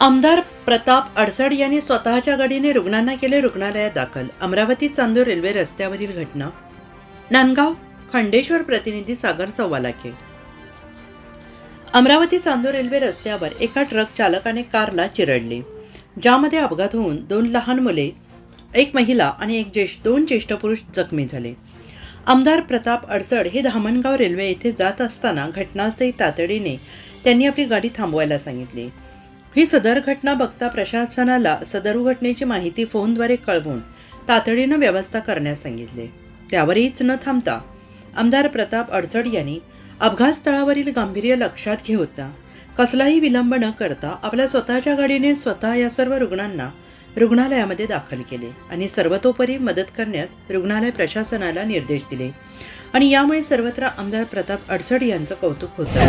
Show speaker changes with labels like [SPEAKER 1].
[SPEAKER 1] आमदार प्रताप अडसड यांनी स्वतःच्या गाडीने रुग्णांना केले रुग्णालयात दाखल. अमरावती चांदूर रेल्वे रस्त्यावरील घटना. नांदगाव खंडेश्वर प्रतिनिधी सागर सव्वालाखे. अमरावती चांदूर रेल्वे रस्त्यावर एका ट्रक चालकाने कारला चिरडली. ज्यामध्ये अपघात होऊन दोन लहान मुले एक महिला आणि एक ज्येष्ठ दोन ज्येष्ठ पुरुष जखमी झाले. आमदार प्रताप अडसड हे धामणगाव रेल्वे येथे जात असताना घटनास्थळी तातडीने त्यांनी आपली गाडी थांबवायला सांगितली. ही सदर घटना बघता प्रशासनाला सदर घटनेची माहिती फोनद्वारे कळवून तातडीनं व्यवस्था करण्यास सांगितले. त्यावरहीच न थांबता आमदार प्रताप अडचड यांनी अपघात स्थळावरील गांभीर्य लक्षात घेता कसलाही विलंब न करता आपल्या स्वतःच्या गाडीने स्वतः या सर्व रुग्णांना रुग्णालयामध्ये दाखल केले आणि सर्वतोपरी मदत करण्यास रुग्णालय प्रशासनाला निर्देश दिले. आणि यामुळे सर्वत्र आमदार प्रताप अडसड यांचं कौतुक होतं.